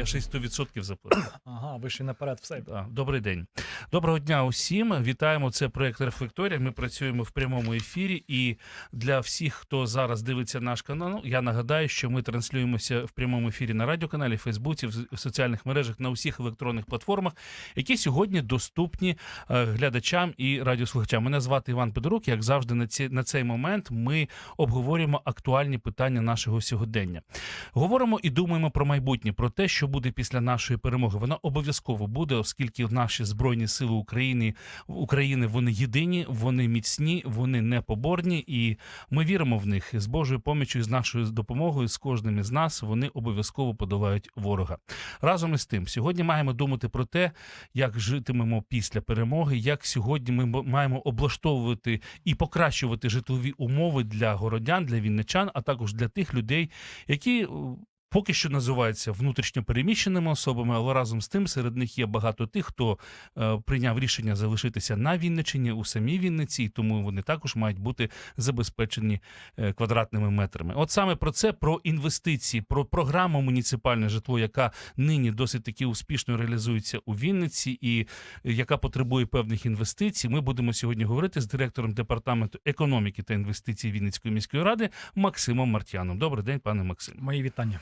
Я ще й 100% заплатив. Ага, ви ще наперед все. Да. Добрий день. Доброго дня усім. Вітаємо. Це проект Рефлекторія. Ми працюємо в прямому ефірі. І для всіх, хто зараз дивиться наш канал, я нагадаю, що ми транслюємося в прямому ефірі на радіоканалі, Фейсбуці, в в соціальних мережах на усіх електронних платформах, які сьогодні доступні е, глядачам і радіослухачам. Мене звати Іван Педорук. Як завжди, на ці на цей момент ми обговорюємо актуальні питання нашого сьогодення. Говоримо і думаємо про майбутнє, про те, що буде після нашої перемоги. Вона обов'язково буде, оскільки наші збройні сили України України вони єдині, вони міцні, вони непоборні, і ми віримо в них з Божою помічю, з нашою допомогою, з кожним із нас вони обов'язково подолають ворога. Разом із тим, сьогодні маємо думати про те, як житимемо після перемоги, як сьогодні ми маємо облаштовувати і покращувати житлові умови для городян, для вінничан, а також для тих людей, які. Поки що називаються внутрішньо переміщеними особами, але разом з тим серед них є багато тих, хто е, прийняв рішення залишитися на Вінничині у самій Вінниці, і тому вони також мають бути забезпечені е, квадратними метрами. От саме про це, про інвестиції, про програму муніципальне житло, яка нині досить таки успішно реалізується у Вінниці, і е, яка потребує певних інвестицій. Ми будемо сьогодні говорити з директором департаменту економіки та інвестицій Вінницької міської ради Максимом Мартяном. Добрий день, пане Максим. Мої вітання.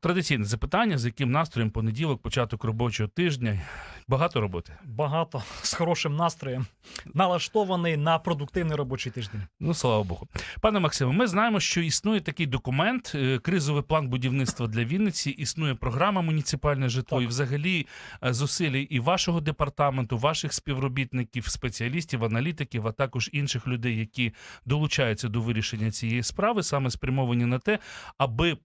Традиційне запитання, з яким настроєм понеділок, початок робочого тижня. Багато роботи. Багато з хорошим настроєм, налаштований на продуктивний робочий тиждень. Ну, слава Богу. Пане Максиме, ми знаємо, що існує такий документ, е, кризовий план будівництва для Вінниці, існує програма муніципальне житло Так. і взагалі е, зусилля і вашого департаменту, ваших співробітників, спеціалістів, аналітиків, а також інших людей, які долучаються до вирішення цієї справи, саме спрямовані на те, аби.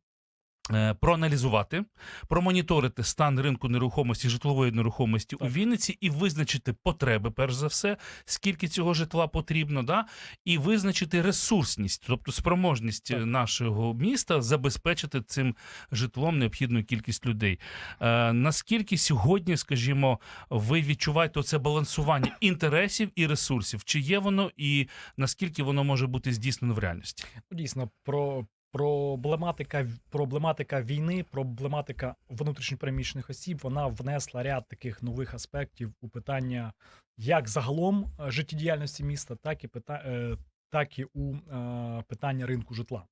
Е, Проаналізувати, промоніторити стан ринку нерухомості, житлової нерухомості у Вінниці і визначити потреби, перш за все, скільки цього житла потрібно, да? і визначити ресурсність, тобто спроможність Так. нашого міста забезпечити цим житлом необхідну кількість людей. Е, наскільки сьогодні, скажімо, ви відчуваєте це балансування інтересів і ресурсів? Чи є воно, і наскільки воно може бути здійснено в реальності? Дійсно, про проблематика, проблематика війни, проблематика внутрішньопереміщених осіб, вона внесла ряд таких нових аспектів у питання як загалом е, життєдіяльності міста, так і пита, е, так і у е, питання ринку житла.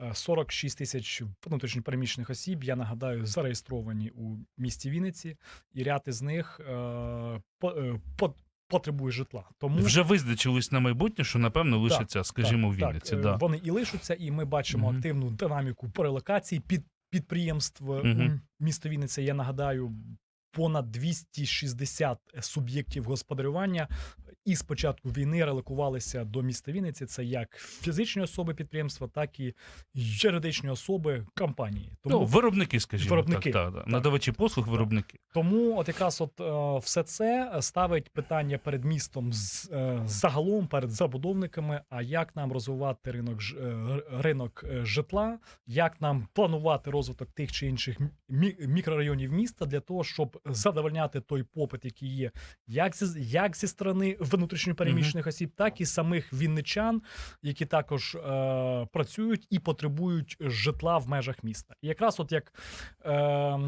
Е, 46 тисяч внутрішньопереміщених осіб, я нагадаю, зареєстровані у місті Вінниці, і ряд із них потребує житла. Тому Вже визначились на майбутнє, що напевно лишиться, скажімо, в Вінниці. Так, е, да. Вони і лишаться, і ми бачимо угу. активну динаміку перелокації під підприємств угу. місто Вінниця. Я нагадаю, понад 260 суб'єктів господарювання і з початку війни релокувалися до міста Вінниці. Це як фізичні особи підприємства, так і юридичні особи компанії. Ну, виробники, скажімо, Виробники, так, так, так. надавачі послуг, виробники. Тому, от якраз от е, все це ставить питання перед містом з, е, загалом, перед забудовниками. А як нам розвивати ринок ж- е, ринок житла, як нам планувати розвиток тих чи інших мі- мікрорайонів міста для того, щоб задовольняти той попит, який є, як зі як зі сторони внутрішньопереміщених осіб, так і самих вінничан, які також е, працюють і потребують житла в межах міста. І якраз от як, е,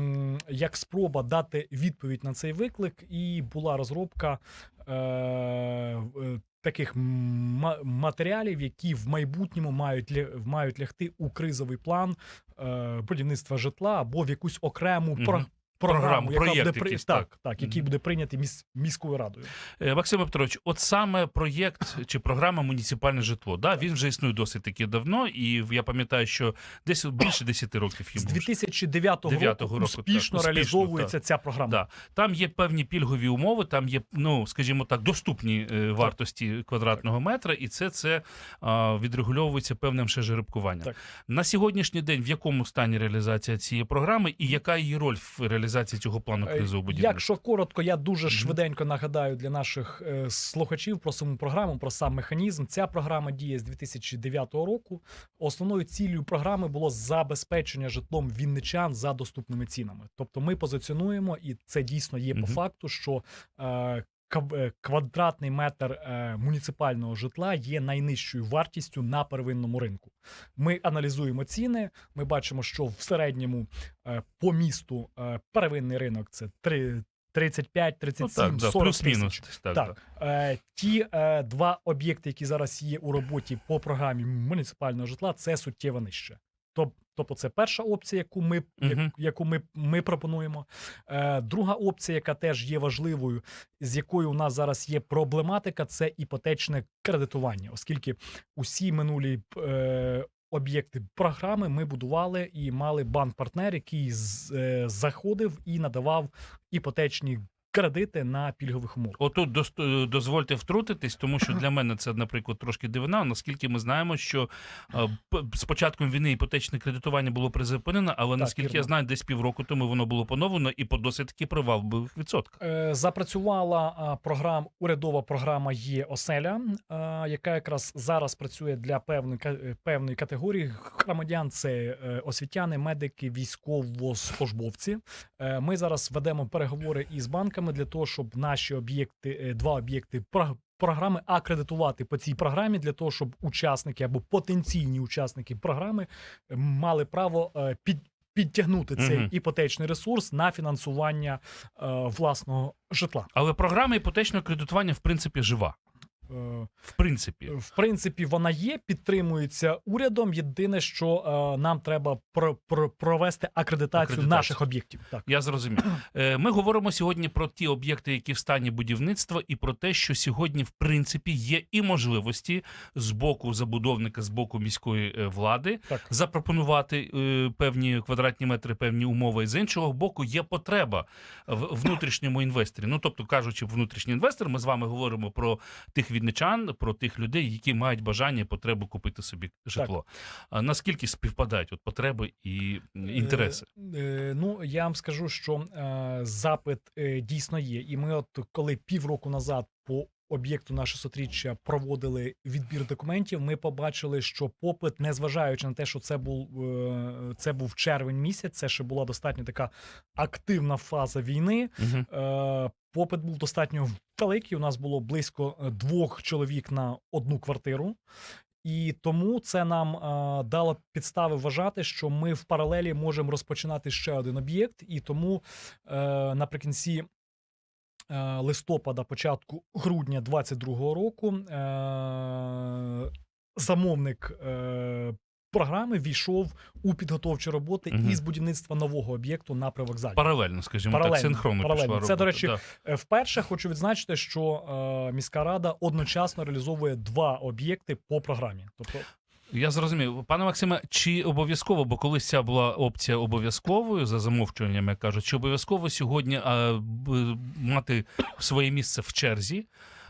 як спроба дати відповідь на цей виклик, і була розробка е, е, таких ма- матеріалів, які в майбутньому мають мають лягти у кризовий план е, будівництва житла або в якусь окрему Мгм. Про- Програму, програму, яка буде якийсь, так, так. так, який буде прийнятий міс... міською радою. Е, Максим Петрович, от саме проєкт чи програма муніципальне житло, да, він вже існує досить таки давно, і я пам'ятаю, що десь більше 10 років З йому. вже. 2009 року, 9-го року, так, успішно успішно, реалізовується ця програма. Да. Там є певні пільгові умови, там є, ну скажімо так, доступні е, вартості квадратного метра, і це, це а, відрегульовується певним ще жеребкуванням. Так. На сьогоднішній день в якому стані реалізація цієї програми і яка її роль в реалізації реалізації цього плану Е, кризового будівництва? Якщо коротко, я дуже швиденько нагадаю для наших е, слухачів про саму програму, про сам механізм. Ця програма діє з 2009 року. Основною цілею програми було забезпечення житлом вінничан за доступними цінами. Тобто, ми позиціонуємо, і це дійсно є по факту, що е, квадратний метр е, муніципального житла є найнижчою вартістю на первинному ринку. Ми аналізуємо ціни. Ми бачимо, що в середньому е, по місту е, первинний ринок це три- 35, 37, Ну, так, да, 40 плюс-мінус. тисяч. Так, Так, е, ті е, два об'єкти, які зараз є у роботі по програмі муніципального житла, це суттєво нижче. Тоб- Тобто, це перша опція, яку ми, як- Мгм. яку ми, ми пропонуємо. Е, друга опція, яка теж є важливою, з якою у нас зараз є проблематика, це іпотечне кредитування, оскільки усі минулі е, об'єкти програми ми будували і мали банк-партнер, який з, е, заходив і надавав іпотечні кредити на пільгових умовах. Отут дозвольте втрутитись, тому що для мене це, наприклад, трошки дивина. Наскільки ми знаємо, що е, з початком війни іпотечне кредитування було призупинено, але Так, наскільки я знаю, десь півроку тому воно було поновлено і по досить таки привабливих відсотках. Е, Запрацювала а, програм, урядова програма є оселя, яка якраз зараз працює для певної е, певної категорії громадян. Це е, освітяни, медики, військовослужбовці. Е, Ми зараз ведемо переговори із банками для того, щоб наші об'єкти, е, два об'єкти про- програми акредитувати по цій програмі для того, щоб учасники або потенційні учасники програми е, мали право е, під. Підтягнути цей Мгм. іпотечний ресурс на фінансування е, власного житла. Але програма іпотечного кредитування, в принципі, жива. Е, В принципі, в принципі, вона є, підтримується урядом. Єдине, що е, нам треба про, про, провести акредитацію, Акредитацію. наших об'єктів. Так. я зрозумів. Е, Ми говоримо сьогодні про ті об'єкти, які в стані будівництва, і про те, що сьогодні, в принципі, є і можливості з боку забудовника, з боку міської е, влади Так. запропонувати е, певні квадратні метри, певні умови. З іншого боку, є потреба в внутрішньому інвесторі. Ну тобто, кажучи, внутрішній інвестор, ми з вами говоримо про тих відничан, про тих людей, які мають бажання і потребу купити собі житло. Так. наскільки співпадають от потреби і інтереси? Е, е, ну я вам скажу, що е, запит е, дійсно є. І ми, от коли півроку назад по об'єкту наше сотріччя проводили відбір документів, ми побачили, що попит, незважаючи на те, що це був е, це був червень місяць, це ще була достатньо така активна фаза війни. Е, Попит був достатньо великий. У нас було близько е, двох чоловік на одну квартиру. І тому це нам е, дало підстави вважати, що ми в паралелі можемо розпочинати ще один об'єкт. І тому е, наприкінці листопада, початку грудня 22-го року, е, замовник е, програми війшов у підготовчі роботи Мгм. із будівництва нового об'єкту на привокзалі. Паралельно, скажімо Паралельно, так, синхронно паралельно. пішла Це, до речі, да. Е, Вперше хочу відзначити, що е, міська рада одночасно реалізовує два об'єкти по програмі. Тобто, Я зрозумів. Пане Максиме, чи обов'язково, бо колись ця була опція обов'язковою за замовчуванням, як кажуть, чи обов'язково сьогодні а, б- мати своє місце в черзі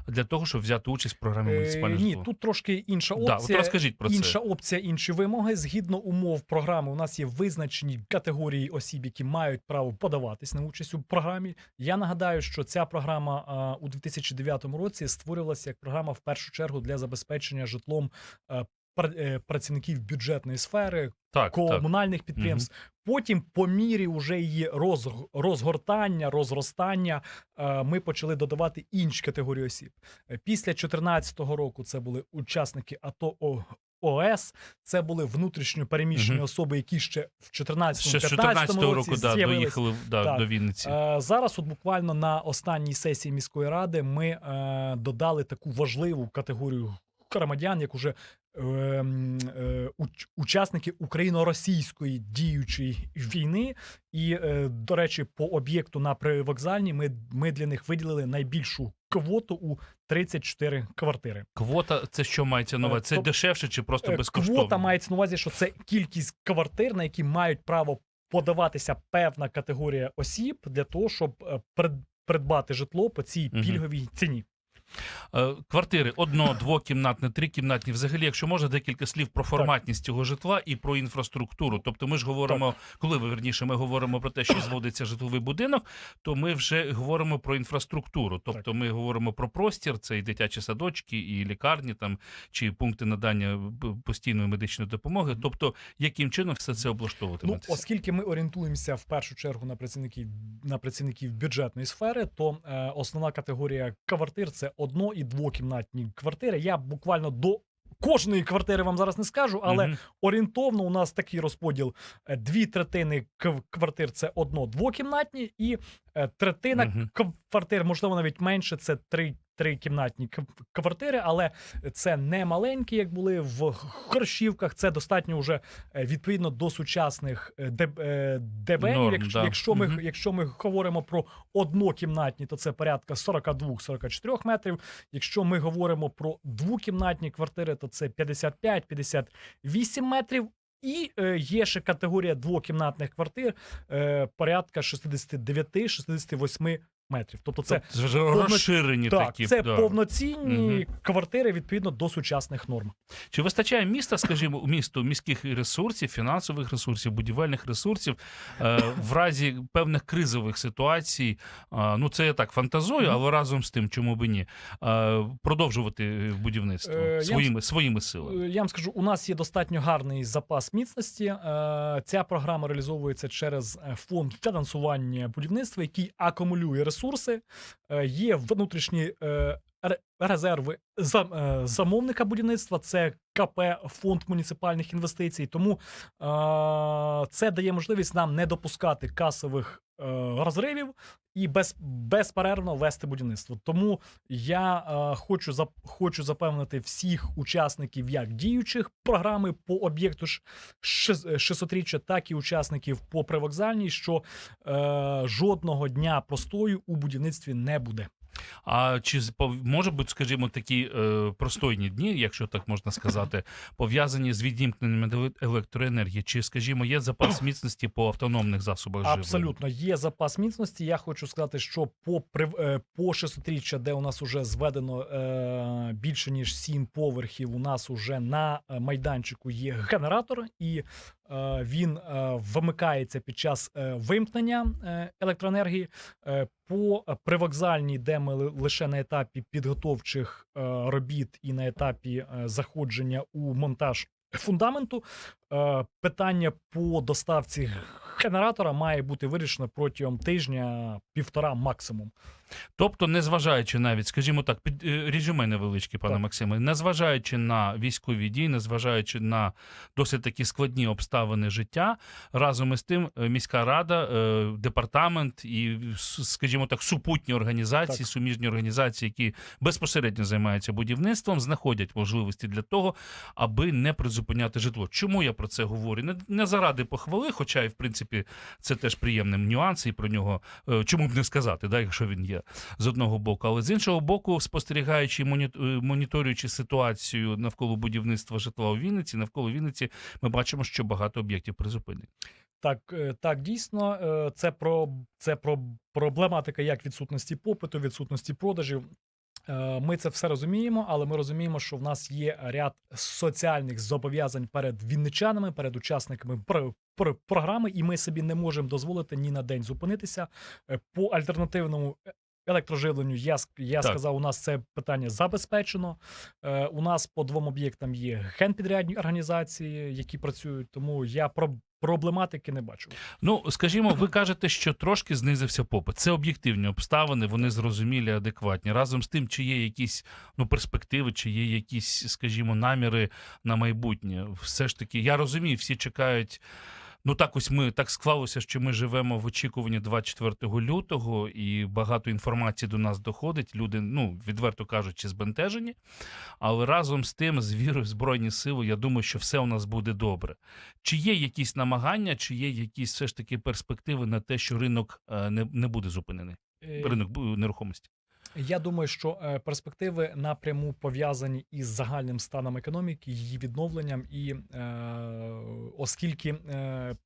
для того, щоб взяти участь в програмі е, муніципального ні, тут трошки інша да, от розкажіть про Інша це. опція, інші вимоги. Згідно умов програми, у нас є визначені категорії осіб, які мають право подаватись на участь у програмі. Я нагадаю, що ця програма а, у 2009 році створювалася як програма в першу чергу для забезпечення житлом е, працівників бюджетної сфери, Так, так. комунальних підприємств. Потім, по мірі уже її роз, розгортання, розростання, е, ми почали додавати інші категорії осіб. Е, Після 2014 року це були учасники АТО ОС, це були внутрішньо переміщені Мгм. особи, які ще в 2014 Ще з 2015 14-го році року да, доїхали да, Так. до Вінниці. Е, Зараз, от буквально на останній сесії міської ради, ми е, додали таку важливу категорію громадян, як уже е, м, е, уч- учасники україно-російської діючої війни. І, е, до речі, по об'єкту на привокзальній ми, ми для них виділили найбільшу квоту у 34 квартири. Квота це що мається на увазі? Це Тоб- дешевше чи просто Е, безкоштовно? Квота мається на увазі, що це кількість квартир, на які мають право подаватися певна категорія осіб для того, щоб е, придбати житло по цій пільговій ціні. Е, Квартири одно, двокімнатні, трикімнатні. Взагалі, якщо можна, декілька слів про форматність цього житла і про інфраструктуру. Тобто, ми ж говоримо, коли ви верніше, ми говоримо про те, що зводиться житловий будинок, то ми вже говоримо про інфраструктуру. Тобто, ми говоримо про простір, це і дитячі садочки, і лікарні там чи пункти надання постійної медичної допомоги. Тобто, яким чином все це Ну, оскільки ми орієнтуємося в першу чергу на працівників на працівників бюджетної сфери, то е, основна категорія квартир це одно і двокімнатні квартири. Я буквально до кожної квартири вам зараз не скажу, але Мгм. орієнтовно у нас такий розподіл: Е, дві третини кв- квартир це одно двокімнатні, і третина третина Мгм. квартир, можливо, навіть менше, це три. Трикімнатні квартири, але це не маленькі, як були в Хоршівках. Це достатньо вже е, відповідно до сучасних е, е, ДБНів. Якщо, да. якщо ми Мгм. якщо ми говоримо про однокімнатні, то це порядка 42-44 метрів. Якщо ми говоримо про двокімнатні квартири, то це 55-58 метрів. І е, є ще категорія двокімнатних квартир е, порядка 69-68 метрів. Тобто це Тобто, розширені так, такі. це да. повноцінні Мгм. квартири відповідно до сучасних норм. Чи вистачає міста, скажімо, місту міських ресурсів, фінансових ресурсів, будівельних ресурсів е, в разі певних кризових ситуацій? е, ну це я так фантазую, але разом з тим, чому би ні, е, продовжувати будівництво Е, я своїми своїми силами. Е, Я вам скажу, у нас є достатньо гарний запас міцності. Е, Ця програма реалізовується через е, фонд фінансування будівництва, який акумулює ресурси. Е, Є внутрішні е, резерви е, замовника будівництва. Це КП фонд муніципальних інвестицій. Тому е, це дає можливість нам не допускати касових е, розривів і без, безперервно вести будівництво. Тому я хочу хочу запевнити всіх учасників як діючих програми по об'єкту 600-річчя, так і учасників по привокзальній, що жодного дня простою у будівництві не буде. А чи може бути, скажімо, такі е, простойні дні, якщо так можна сказати, пов'язані з відімкненням еле- електроенергії? Чи, скажімо, є запас міцності по автономних засобах живлення? Абсолютно є запас міцності. Я хочу сказати, що по е, по 600-річчя, де у нас уже зведено е, більше ніж 7 поверхів, у нас уже на майданчику є генератор, і він е, вимикається під час е, вимкнення е, електроенергії. Е, по привокзальній, де ми лише на етапі підготовчих е, робіт і на етапі е, заходження у монтаж фундаменту, е, питання по доставці генератора має бути вирішено протягом тижня півтора максимум. Тобто, незважаючи навіть, скажімо так, під е, резюме невеличке, пане Так. Максиме, незважаючи на військові дії, незважаючи на досить такі складні обставини життя, разом із тим, е, міська рада, е, департамент і, скажімо так, супутні організації, Так. суміжні організації, які безпосередньо займаються будівництвом, знаходять можливості для того, аби не призупиняти житло. Чому я про це говорю? Не, не заради похвали, хоча і в принципі це теж приємний нюанс, і про нього чому б не сказати, да, якщо він є з одного боку, але з іншого боку, спостерігаючи і е, моніторюючи ситуацію навколо будівництва житла у Вінниці, навколо Вінниці, ми бачимо, що багато об'єктів призупинені. Так, е, так, дійсно, е, це про це про проблематика як відсутності попиту, відсутності продажів. Ми це все розуміємо, але ми розуміємо, що в нас є ряд соціальних зобов'язань перед вінничанами, перед учасниками пр- пр- програми, і ми собі не можемо дозволити ні на день зупинитися по альтернативному. Електроживленню я я Так. сказав, у нас це питання забезпечено. Е, у нас по двом об'єктам є генпідрядні організації, які працюють. Тому я про проблематики не бачу. Ну, скажімо, ви кажете, що трошки знизився попит. Це об'єктивні обставини, вони зрозумілі, адекватні. Разом з тим, чи є якісь ну, перспективи, чи є якісь, скажімо, наміри на майбутнє. Все ж таки, я розумію, всі чекають. Ну, так ось ми так склалося, що ми живемо в очікуванні 24 лютого, і багато інформації до нас доходить. Люди, ну відверто кажучи, збентежені. Але разом з тим, з вірою в збройні сили, я думаю, що все у нас буде добре. Чи є якісь намагання, чи є якісь все ж таки перспективи на те, що ринок е, не, не буде зупинений? Е, Ринок нерухомості. Я думаю, що е, перспективи напряму пов'язані із загальним станом економіки, її відновленням, і е, оскільки е,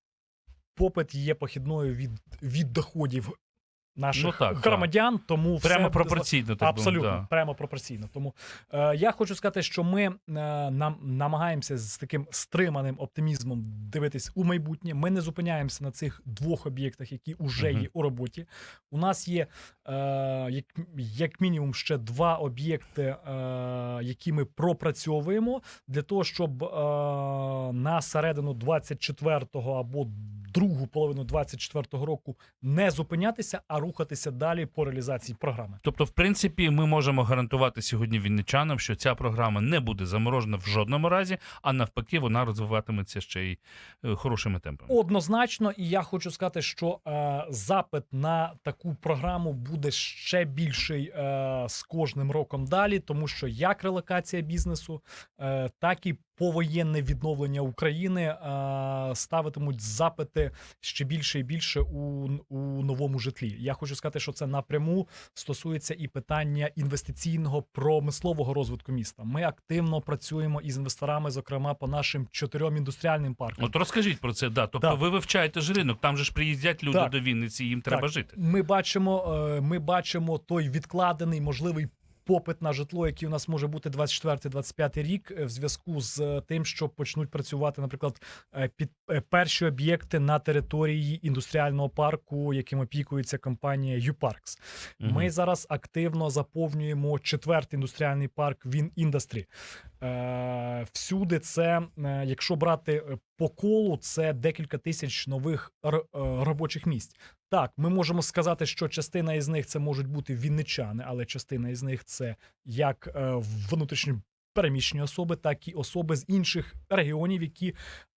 попит є похідною від, від доходів наших Ну, так, громадян. Тому Прямо буде пропорційно. так Абсолютно, да. прямо пропорційно. Тому е, я хочу сказати, що ми е, нам намагаємося з таким стриманим оптимізмом дивитись у майбутнє. Ми не зупиняємося на цих двох об'єктах, які вже Мгм. є у роботі. У нас є е, як, як мінімум ще два об'єкти, е, які ми пропрацьовуємо для того, щоб е, на середину 24-го або другу половину 24-го року не зупинятися, а рухатися далі по реалізації програми. Тобто, в принципі, ми можемо гарантувати сьогодні вінничанам, що ця програма не буде заморожена в жодному разі, а навпаки, вона розвиватиметься ще й е, хорошими темпами. Однозначно, і я хочу сказати, що е, запит на таку програму буде ще більший е, з кожним роком далі, тому що як релокація бізнесу, е, так і повоєнне відновлення України е, ставитимуть запити ще більше і більше у, у новому житлі. Я хочу сказати, що це напряму стосується і питання інвестиційного промислового розвитку міста. Ми активно працюємо із інвесторами, зокрема по нашим чотирьом індустріальним паркам. От розкажіть про це, да. Тобто Так. ви вивчаєте ж ринок, там же ж приїздять люди Так. до Вінниці, їм треба Так. жити. Ми бачимо, е, ми бачимо той відкладений можливий. Попит на житло, який у нас може бути 24-25 рік, е, в зв'язку з е, тим, що почнуть працювати, наприклад, е, під перші об'єкти на території індустріального парку, яким опікується компанія «Юпаркс». Мгм. Ми зараз активно заповнюємо четвертий індустріальний парк Він Індастрі. Всюди це, якщо брати по колу, це декілька тисяч нових е, робочих місць. Так, ми можемо сказати, що частина із них це можуть бути вінничани, але частина із них це як е, внутрішньо переміщені особи, так і особи з інших регіонів, які,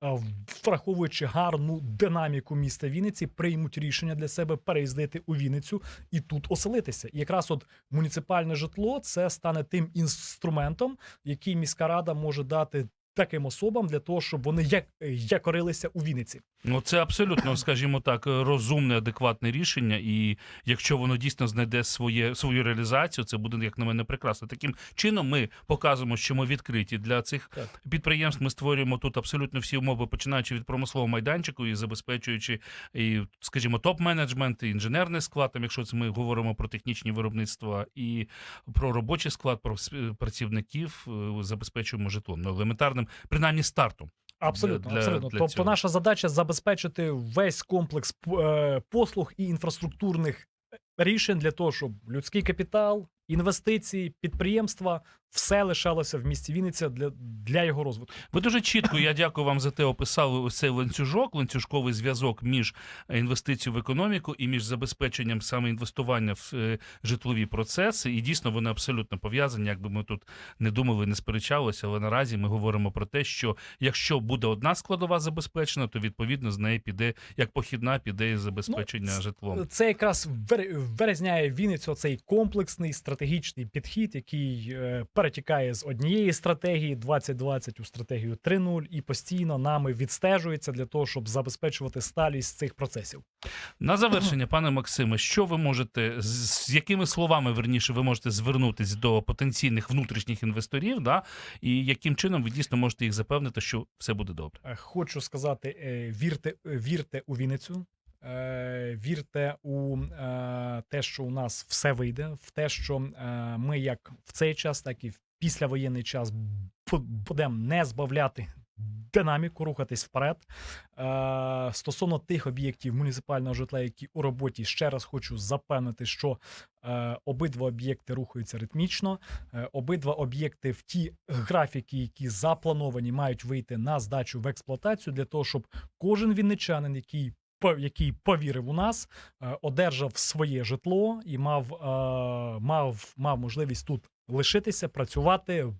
е, враховуючи гарну динаміку міста Вінниці, приймуть рішення для себе переїздити у Вінницю і тут оселитися. І якраз от муніципальне житло це стане тим інструментом, який міська рада може дати таким особам для того, щоб вони як якорилися у Вінниці. Ну, це абсолютно, скажімо так, розумне, адекватне рішення. І якщо воно дійсно знайде своє свою реалізацію, це буде, як на мене, прекрасно. Таким чином, ми показуємо, що ми відкриті для цих Так. підприємств. Ми створюємо тут абсолютно всі умови, починаючи від промислового майданчику і забезпечуючи, і, скажімо, топ-менеджмент, і інженерний склад, там, якщо це ми говоримо про технічні виробництва, і про робочий склад, про працівників, е, забезпечуємо житлом. Ну, елементарним, принаймні, стартом. Абсолютно, для- абсолютно. для тобто, цього. наша задача забезпечити весь комплекс е, послуг і інфраструктурних рішень для того, щоб людський капітал, інвестиції, підприємства все лишалося в місті Вінниця для, для його розвитку. Ви дуже чітко, я дякую вам за те, описали ось цей ланцюжок, ланцюжковий зв'язок між інвестицією в економіку і між забезпеченням саме інвестування в е, житлові процеси. І дійсно вони абсолютно пов'язані. Якби ми тут не думали, не сперечалися, але наразі ми говоримо про те, що якщо буде одна складова забезпечена, то відповідно з неї піде як похідна, піде і забезпечення Ну, житлом. Це якраз вирізняє Вінницю цей комплексний стратегічний підхід, який е, перетікає з однієї стратегії 2020 у стратегію 3.0 і постійно нами відстежується для того, щоб забезпечувати сталість цих процесів. На завершення, пане Максиме, що ви можете з, якими словами верніше ви можете звернутись до потенційних внутрішніх інвесторів, да, і яким чином ви дійсно можете їх запевнити, що все буде добре? Е, Хочу сказати: е, вірте, вірте у Вінницю. Е, Вірте у е, те, що у нас все вийде, в те, що е, ми як в цей час, так і в післявоєнний час бу- будемо не збавляти динаміку, рухатись вперед. Стосовно тих об'єктів муніципального житла, які у роботі, ще раз хочу запевнити, що обидва об'єкти рухаються ритмічно. Обидва об'єкти в ті графіки, які заплановані, мають вийти на здачу в експлуатацію для того, щоб кожен вінничанин, який який повірив у нас, е, одержав своє житло і мав, е, мав, мав можливість тут лишитися, працювати,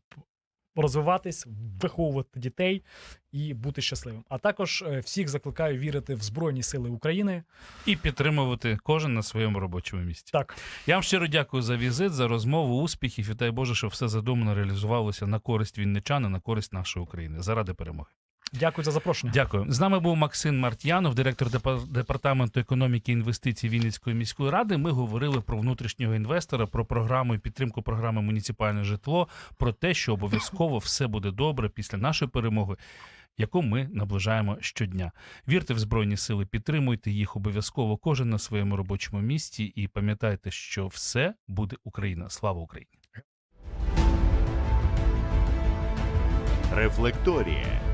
розвиватись, виховувати дітей і бути щасливим. А також е, всіх закликаю вірити в Збройні Сили України. І підтримувати кожен на своєму робочому місці. Так, Я вам щиро дякую за візит, за розмову, успіхів і дай Боже, щоб все задумано реалізувалося на користь вінничан і на користь нашої України заради перемоги. Дякую за запрошення. Дякую. З нами був Максим Мартьянов, директор депа- департаменту економіки і інвестицій Вінницької міської ради. Ми говорили про внутрішнього інвестора, про програму і підтримку програми Муніципальне житло, про те, що обов'язково все буде добре після нашої перемоги. яку ми наближаємо щодня. Вірте в збройні сили, підтримуйте їх обов'язково кожен на своєму робочому місці і пам'ятайте, що все буде Україна. Слава Україні! Рефлекторія